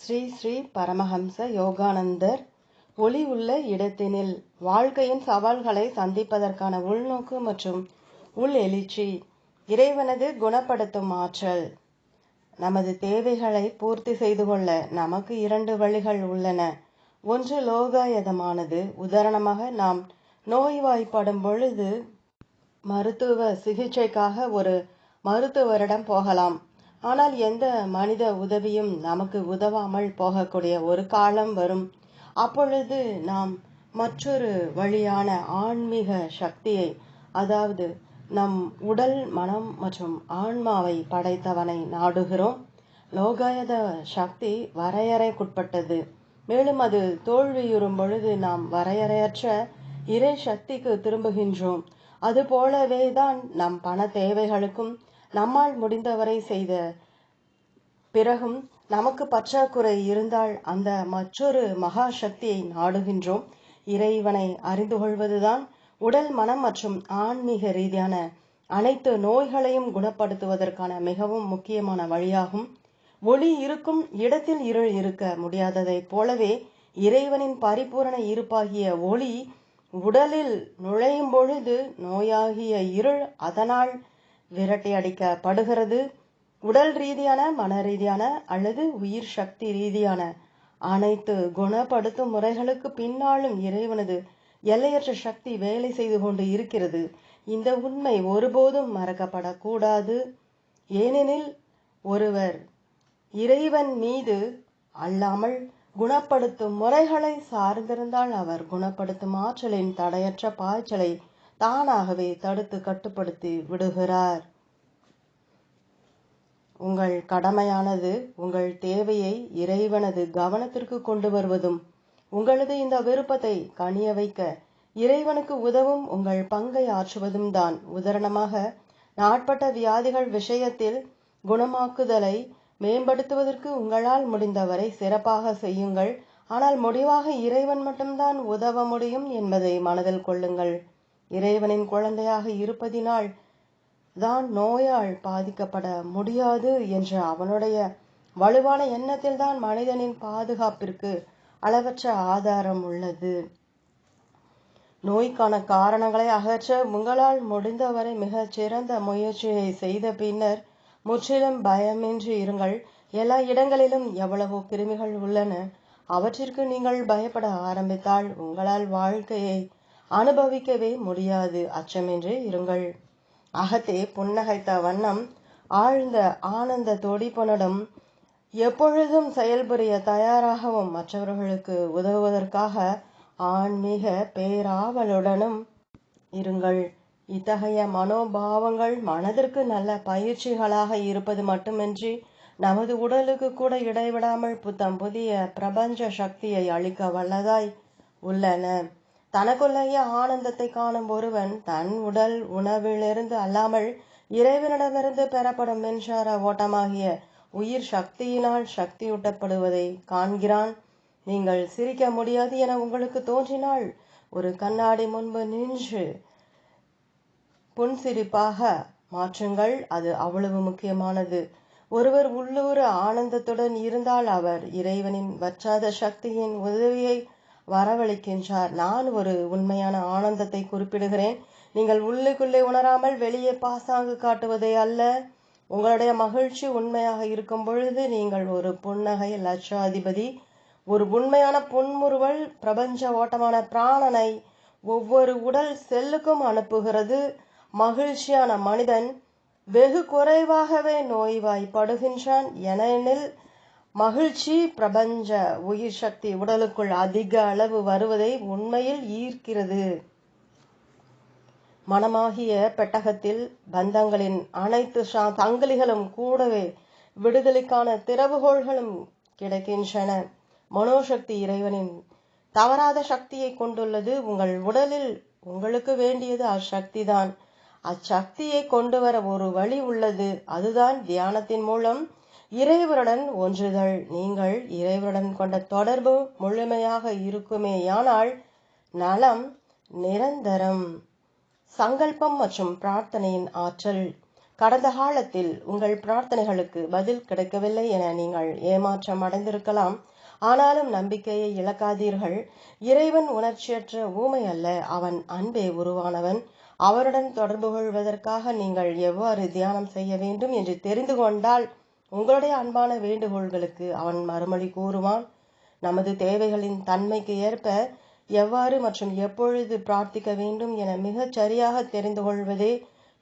ஸ்ரீ ஸ்ரீ பரமஹம்ச யோகானந்தர் ஒளி உள்ள இடத்தினில் வாழ்க்கையின் சவால்களை சந்திப்பதற்கான உள்நோக்கு மற்றும் உள் எழுச்சி இறைவனது குணப்படுத்தும் ஆற்றல். நமது தேவைகளை பூர்த்தி செய்து கொள்ள நமக்கு இரண்டு வழிகள் உள்ளன. ஒன்று லோகாயதமானது. உதாரணமாக நாம் நோய்வாய்ப்படும் பொழுது மருத்துவ சிகிச்சைக்காக ஒரு மருத்துவரிடம் போகலாம். ஆனால் எந்த மனித உதவியும் நமக்கு உதவாமல் போகக்கூடிய ஒரு காலம் வரும். அப்பொழுது நாம் மற்றொரு வழியான ஆன்மீக சக்தியை அதாவது நம் உடல் மனம் மற்றும் ஆன்மாவை படைத்தவனை நாடுகிறோம். லோகாயத சக்தி வரையறைக்குட்பட்டது. மேலும் அது தோல்வியுறும் பொழுது நாம் வரையறையற்ற இறை சக்திக்கு திரும்புகின்றோம். அது போலவே தான் நம் பண தேவைகளுக்கும் நம்மால் முடிந்தவரை செய்த பிறகும் நமக்கு பற்றாக்குறை இருந்தால் அந்த மற்றொரு மகா சக்தியை நாடுகின்றோம். இறைவனை அறிந்து கொள்வதுதான் உடல் மனம் மற்றும் ஆன்மீக ரீதியான அனைத்து நோய்களையும் குணப்படுத்துவதற்கான மிகவும் முக்கியமான வழியாகும். ஒளி இருக்கும் இடத்தில் இருள் இருக்க முடியாததைப் போலவே இறைவனின் பரிபூரண இருப்பாகிய ஒளி உடலில் நுழையும் பொழுது நோயாகிய இருள் அதனால் விரட்டி அடிக்கப்படுகிறது உடல் ரீதியான மன ரீதியான அல்லது உயிர் சக்தி ரீதியான அனைத்து குணப்படுத்தும் முறைகளுக்கு பின்னாலும் இறைவனது எல்லையற்ற சக்தி வேலை செய்து கொண்டு இருக்கிறது. இந்த உண்மை ஒருபோதும் மறக்கப்படக்கூடாது. ஏனெனில் ஒருவர் இறைவன் மீது அல்லாமல் குணப்படுத்தும் முறைகளை சார்ந்திருந்தால் அவர் குணப்படுத்தும் ஆற்றலின் தடையற்ற பாய்ச்சலை தானாகவே தடுத்து கட்டுப்படுத்தி விடுகிறார். உங்கள் கடமையானது உங்கள் தேவையை இறைவனது கவனத்திற்கு கொண்டு வருவதும் உங்களது இந்த விருப்பத்தை கனிய வைக்க இறைவனுக்கு உதவும் உங்கள் பங்கை ஆற்றுவதும் தான். உதாரணமாக நாட்பட்ட வியாதிகள் விஷயத்தில் குணமாக்குதலை மேம்படுத்துவதற்கு உங்களால் முடிந்தவரை சிறப்பாக செய்யுங்கள். ஆனால் முடிவாக இறைவன் மட்டும்தான் உதவ முடியும் என்பதை மனதில் கொள்ளுங்கள். இறைவனின் குழந்தையாக இருப்பதினால் தான் நோயால் பாதிக்கப்பட முடியாது என்ற அவனுடைய வலுவான எண்ணத்தில் தான் மனிதனின் பாதுகாப்பிற்கு அளவற்ற ஆதாரம் உள்ளது. நோய்க்கான காரணங்களை அகற்ற உங்களால் முடிந்தவரை மிகச் சிறந்த முயற்சியை செய்த பின்னர் முற்றிலும் பயமின்றி இருங்கள். எல்லா இடங்களிலும் எவ்வளவோ கிருமிகள் உள்ளன. அவற்றிற்கு நீங்கள் பயப்பட ஆரம்பித்தால் உங்களால் வாழ்க்கையை அனுபவிக்கவே முடியாது. அச்சமின்றி இருங்கள். அகத்தே புன்னகைத்த வண்ணம் ஆழ்ந்த ஆனந்த தொடிப்பனுடன் எப்பொழுதும் செயல்புரிய தயாராகவும் மற்றவர்களுக்கு உதவுவதற்காக ஆன்மீக பேராவலுடனும் இருங்கள். இத்தகைய மனோபாவங்கள் மனதிற்கு நல்ல பயிற்சிகளாக இருப்பது மட்டுமின்றி நமது உடலுக்கு கூட இடைவிடாமல் புத்தம் புதிய பிரபஞ்ச சக்தியை அளிக்க வல்லதாய் உள்ளன. தனக்குள்ளேயே ஆனந்தத்தை காணும் ஒருவன் தன் உடல் உணவிலிருந்து அல்லாமல் இறைவனிடமிருந்து பெறப்படும் மின்சார ஓட்டமாகிய உயிர் சக்தியினால் சக்தியூட்டப்படுவதை காண்கிறான். நீங்கள் சிரிக்க முடியாது என உங்களுக்கு தோன்றினால் ஒரு கண்ணாடி முன்பு நின்று புன்சிரிப்பாக மாற்றுங்கள். அது அவ்வளவு முக்கியமானது. ஒருவர் உள்ளூர் ஆனந்தத்துடன் இருந்தால் அவர் இறைவனின் வற்றாத சக்தியின் உதவியை வரவழைக்கின்றார். நான் ஒரு உண்மையான ஆனந்தத்தை குறிப்பிடுகிறேன். நீங்கள் உள்ளுக்குள்ளே உணராமல் வெளியே பாசாங்கு காட்டுவதே அல்ல. உங்களுடைய மகிழ்ச்சி உண்மையாக இருக்கும் பொழுது நீங்கள் ஒரு புன்னகை லட்சாதிபதி. ஒரு உண்மையான புன்முறுவல் பிரபஞ்ச ஓட்டமான பிராணனை ஒவ்வொரு உடல் செல்லுக்கும் அனுப்புகிறது. மகிழ்ச்சியான மனிதன் வெகு குறைவாகவே நோய்வாய்ப்படுகின்றான் ஏனெனில் மகிழ்ச்சி பிரபஞ்ச உயிர் சக்தி உடலுக்குள் அதிக அளவு வருவதை உண்மையில் ஈர்க்கிறது. மனமாகிய பெட்டகத்தில் பந்தங்களின் அனைத்து சங்கிலிகளும் கூடவே விடுதலைக்கான திறவுகோள்களும் கிடைக்கின்றன. மனோசக்தி இறைவனின் தவறாத சக்தியை கொண்டுள்ளது உங்கள் உடலில். உங்களுக்கு வேண்டியது அச்சக்தி தான் அச்சக்தியை கொண்டு வர ஒரு வழி உள்ளது. அதுதான் தியானத்தின் மூலம் இறைவருடன் ஒன்றுதல். நீங்கள் இறைவருடன் கொண்ட தொடர்பு முழுமையாக இருக்குமேயானால் நலம் நிரந்தரம். சங்கல்பம் மற்றும் பிரார்த்தனையின் ஆற்றல். கடந்த காலத்தில் உங்கள் பிரார்த்தனைகளுக்கு பதில் கிடைக்கவில்லை என நீங்கள் ஏமாற்றம் அடைந்திருக்கலாம். ஆனாலும் நம்பிக்கையை இழக்காதீர்கள். இறைவன் உணர்ச்சியற்ற ஊமை அல்ல. அவன் அன்பே உருவானவன். அவருடன் தொடர்பு கொள்வதற்காக நீங்கள் எவ்வாறு தியானம் செய்ய வேண்டும் என்று தெரிந்து கொண்டால் உங்களுடைய அன்பான வேண்டுகோள்களுக்கு அவன் மறுமொழி கூறுவான். நமது தேவைகளின் தன்மைக்கு ஏற்ப எவ்வாறு மற்றும் எப்பொழுது பிரார்த்திக்க வேண்டும் என மிகச் சரியாக தெரிந்து கொள்வதே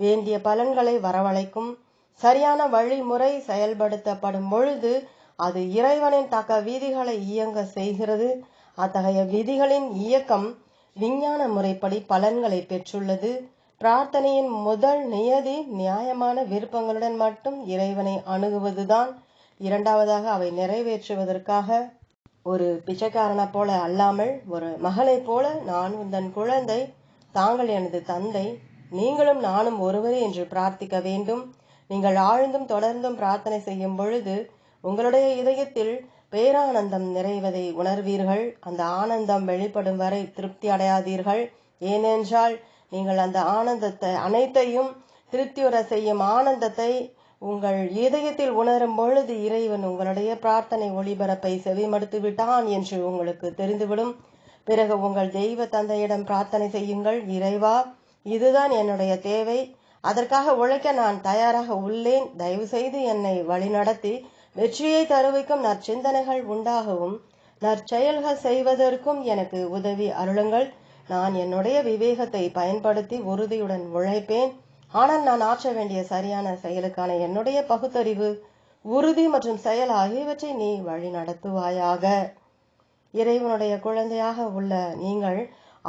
வேண்டிய பலன்களை வரவழைக்கும். சரியான வழிமுறை செயல்படுத்தப்படும் பொழுது அது இறைவனின் தக்க விதிகளை இயங்க செய்கிறது. அத்தகைய விதிகளின் இயக்கம் விஞ்ஞான முறைப்படி பலன்களை பெற்றுள்ளது. பிரார்த்தனையின் முதல் நியதி நியாயமான விருப்பங்களுடன் மட்டும் இறைவனை அணுகுவதுதான். இரண்டாவதாக அவை நிறைவேற்றுவதற்காக ஒரு பிச்சைக்காரனை போல அல்லாமல் ஒரு மகளைப் போல நான் உந்தன் குழந்தை தாங்கள் எனது தந்தை நீங்களும் நானும் ஒருவரே என்று பிரார்த்திக்க வேண்டும். நீங்கள் ஆழ்ந்தும் தொடர்ந்தும் பிரார்த்தனை செய்யும் பொழுது உங்களுடைய இதயத்தில் பேரானந்தம் நிறைவதை உணர்வீர்கள். அந்த ஆனந்தம் வெளிப்படும் வரை திருப்தி அடையாதீர்கள். ஏனென்றால் நீங்கள் அந்த ஆனந்தத்தை அனைத்தையும் திருப்தியுற செய்யும் ஆனந்தத்தை உங்கள் இதயத்தில் உணரும் பொழுது இறைவன் உங்களுடைய பிரார்த்தனை ஒளிபரப்பை செவிமடுத்து விட்டான் என்று உங்களுக்கு தெரிந்துவிடும். பிறகு உங்கள் தெய்வ தந்தையிடம் பிரார்த்தனை செய்யுங்கள். இறைவா இதுதான் என்னுடைய தேவை. அதற்காக உழைக்க நான் தயாராக உள்ளேன். தயவு செய்து என்னை வழிநடத்தி வெற்றியை தருவிக்கும் நற்சிந்தனைகள் உண்டாகவும் நற்செயல்கள் செய்வதற்கும் எனக்கு உதவி அருளுங்கள். நான் என்னுடைய விவேகத்தை பயன்படுத்தி உறுதியுடன் உழைப்பேன். ஆனால் நான் ஆற்ற வேண்டிய சரியான செயலுக்கான என்னுடைய பகுத்தறிவு உறுதி மற்றும் செயல் ஆகியவற்றை நீ வழி நடத்துவாயாக. இறைவனுடைய குழந்தையாக உள்ள நீங்கள்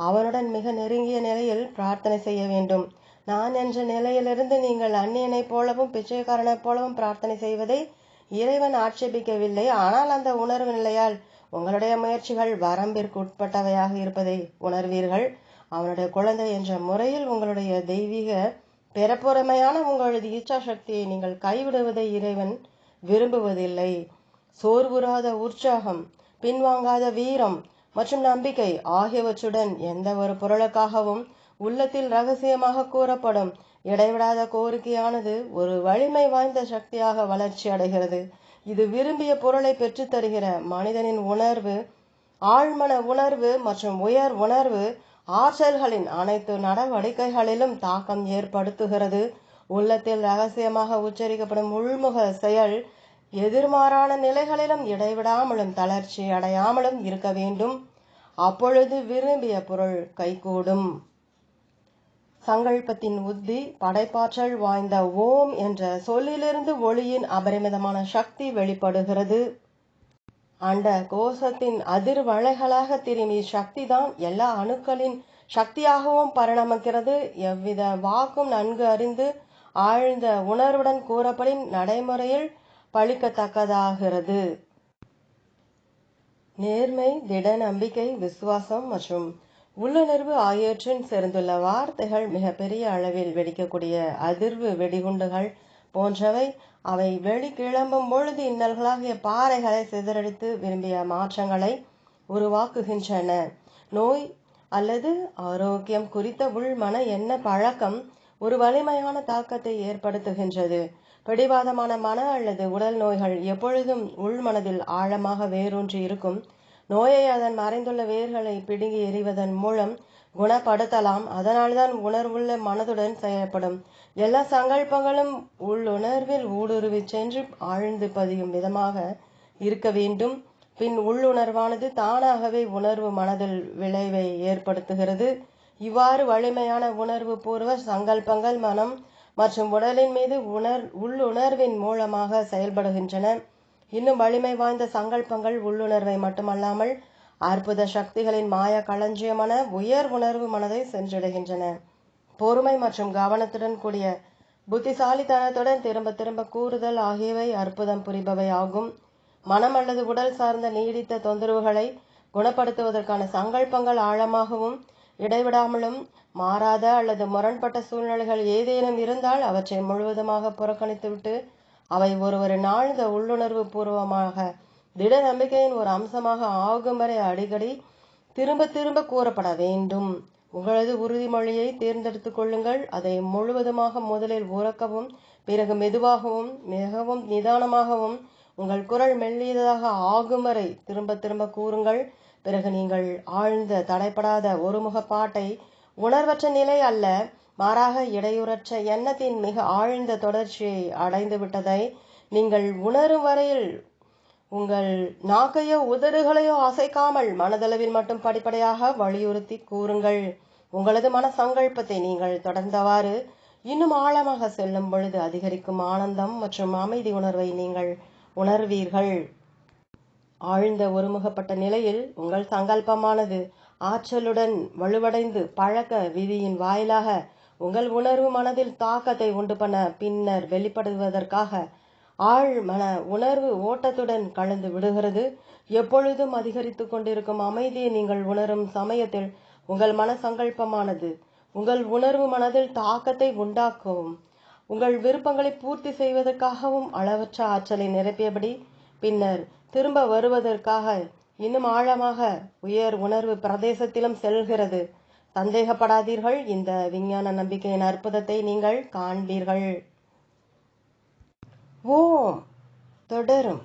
அவனுடன் மிக நெருங்கிய நிலையில் பிரார்த்தனை செய்ய வேண்டும். நான் என்ற நிலையிலிருந்து நீங்கள் அந்நியனைப் போலவும் பிச்சைக்காரனைப் போலவும் பிரார்த்தனை செய்வதை இறைவன் ஆட்சேபிக்கவில்லை. ஆனால் அந்த உணர்வு நிலையால் உங்களுடைய முயற்சிகள் வரம்பிற்கு உட்பட்டவையாக இருப்பதை உணர்வீர்கள். அவனுடைய குழந்தை என்ற முறையில் உங்களுடைய தெய்வீக பிறப்புறமையான உங்களது இச்சா சக்தியை நீங்கள் கைவிடுவதை இறைவன் விரும்புவதில்லை. சோர்வுறாத உற்சாகம் பின்வாங்காத வீரம் மற்றும் நம்பிக்கை ஆகியவற்றுடன் எந்த ஒரு பொருளுக்காகவும் உள்ளத்தில் ரகசியமாக கூறப்படும். இடைவிடாத கோரிக்கையானது ஒரு வலிமை வாய்ந்த சக்தியாக வளர்ச்சி அடைகிறது. இது விரும்பிய பொருளை பெற்றுத்தருகிற மனிதனின் உணர்வு ஆழ்மன உணர்வு மற்றும் உயர் உணர்வு ஆற்றல்களின் அனைத்து நடவடிக்கைகளிலும் தாக்கம் ஏற்படுத்துகிறது. உள்ளத்தில் ரகசியமாக உச்சரிக்கப்படும் உள்முக செயல் எதிர்மாறான நிலைகளிலும் இடைவிடாமலும் தளர்ச்சி அடையாமலும் இருக்க வேண்டும். அப்பொழுது விரும்பிய பொருள் கைகூடும். சங்கல்பத்தின் உத்தி படைப்பாற்றல் வாய்ந்த ஓம் என்ற சொல்லிலிருந்து ஒளியின் அபரிமிதமான சக்தி வெளிப்படுகிறது. அண்ட கோஷத்தின் அதிர்வலைகளாக திரும்பி சக்தி தான் எல்லா அணுக்களின் சக்தியாகவும் பரிணமிக்கிறது. எவ்வித வாக்கும் நன்கு அறிந்து ஆழ்ந்த உணர்வுடன் கூறப்படின் நடைமுறையில் பழிக்கத்தக்கதாகிறது. நேர்மை திட நம்பிக்கை விசுவாசம் மற்றும் உள்ளுணர்வு ஆகியவற்றின் சேர்ந்துள்ள வார்த்தைகள் மிகப்பெரிய அளவில் வெடிக்கக்கூடிய அதிர்வு வெடிகுண்டுகள் போன்றவை அவை வெளி கிளம்பும் பொழுது இன்னல்களாகிய பாறைகளை சிதறடித்து விரும்பிய மாற்றங்களை உருவாக்குகின்றன. நோய் அல்லது ஆரோக்கியம் குறித்த உள்மன எண்ண பழக்கம் ஒரு வலிமையான தாக்கத்தை ஏற்படுத்துகின்றது. பிடிவாதமான மன அல்லது உடல் நோய்கள் எப்பொழுதும் உள்மனதில் ஆழமாக வேரூன்றி இருக்கும். நோயை அதன் மறைந்துள்ள வேர்களை பிடுங்கி எறிவதன் மூலம் குணப்படுத்தலாம். அதனால்தான் உணர்வுள்ள மனதுடன் செயல்படும். எல்லா சங்கல்பங்களும் உள்ளுணர்வில் ஊடுருவி சென்று ஆழ்ந்து பதியும் விதமாக இருக்க வேண்டும். பின் உள்ளுணர்வானது தானாகவே உணர்வு மனதில் விளைவை ஏற்படுத்துகிறது. இவ்வாறு வலிமையான உணர்வு பூர்வ சங்கல்பங்கள் மனம் மற்றும் உடலின் மீது உணர் உள்ளுணர்வின் மூலமாக செயல்படுகின்றன. இன்னும் வலிமை வாய்ந்த சங்கல்பங்கள் உள்ளுணர்வை மட்டுமல்லாமல் அற்புத சக்திகளின் மாய களஞ்சியமான உயர் உணர்வு மனதை சென்றடைகின்றன. பொறுமை மற்றும் கவனத்துடன் கூடிய புத்திசாலித்தனத்துடன் திரும்ப திரும்ப கூறுதல் ஆகியவை அற்புதம் புரிபவை ஆகும். மனம் அல்லது உடல் சார்ந்த நீடித்த தொந்தரவுகளை குணப்படுத்துவதற்கான சங்கல்பங்கள் ஆழமாகவும் இடைவிடாமலும் மாறாத அல்லது முரண்பட்ட சூழ்நிலைகள் ஏதேனும் இருந்தால் அவற்றை முழுவதுமாக புறக்கணித்துவிட்டு அவை ஒருவரின் ஆழ்ந்த உள்ளுணர்வு பூர்வமாக திட நம்பிக்கையின் ஒரு அம்சமாக ஆகும் வரை அடிக்கடி திரும்ப திரும்ப கூறப்பட வேண்டும். உங்களது உறுதிமொழியை தேர்ந்தெடுத்துக் கொள்ளுங்கள். அதை முழுவதுமாக முதலில் உறக்கவும் பிறகு மெதுவாகவும் மிகவும் நிதானமாகவும் உங்கள் குரல் மெல்லியதாக ஆகும் வரை திரும்ப திரும்ப கூறுங்கள். பிறகு நீங்கள் ஆழ்ந்த தடைப்படாத ஒருமுக பாட்டை உணர்வற்ற நிலை அல்ல மாறாக இடையுறற்ற எண்ணத்தின் மிக ஆழ்ந்த தொடர்ச்சியை அடைந்து விட்டதை நீங்கள் உணரும் வரையில் உங்கள் நாக்கையோ உதடுகளையோ அசைக்காமல் மனதளவில் மட்டும் படிப்படியாக வலியுறுத்தி கூறுங்கள். உங்களது மன சங்கல்பத்தை நீங்கள் தொடர்ந்தவாறு இன்னும் ஆழமாக செல்லும் பொழுது அதிகரிக்கும் ஆனந்தம் மற்றும் அமைதி உணர்வை நீங்கள் உணர்வீர்கள். ஆழ்ந்த ஒருமுகப்பட்ட நிலையில் உங்கள் சங்கல்பமானது ஆற்றலுடன் வலுவடைந்து பழக்க விதியின் வாயிலாக உங்கள் உணர்வு மனதில் தாக்கத்தை உண்டு பண்ண பின்னர் வெளிப்படுவதற்காக ஆழ் மன உணர்வு ஓட்டத்துடன் கலந்து விடுகிறது. எப்பொழுதும் அதிகரித்து கொண்டிருக்கும் அமைதியை நீங்கள் உணரும் சமயத்தில் உங்கள் மன சங்கல்பமானது உங்கள் உணர்வு மனதில் தாக்கத்தை உண்டாக்கவும் உங்கள் விருப்பங்களை பூர்த்தி செய்வதற்காகவும் அளவற்ற ஆற்றலை நிரப்பியபடி பின்னர் திரும்ப வருவதற்காக இன்னும் ஆழமாக உயர் உணர்வு பிரதேசத்திலும் செல்கிறது. சந்தேகப்படாதீர்கள். இந்த விஞ்ஞான நம்பிக்கையின் அற்புதத்தை நீங்கள் காண்பீர்கள். ஓம். தொடரும்.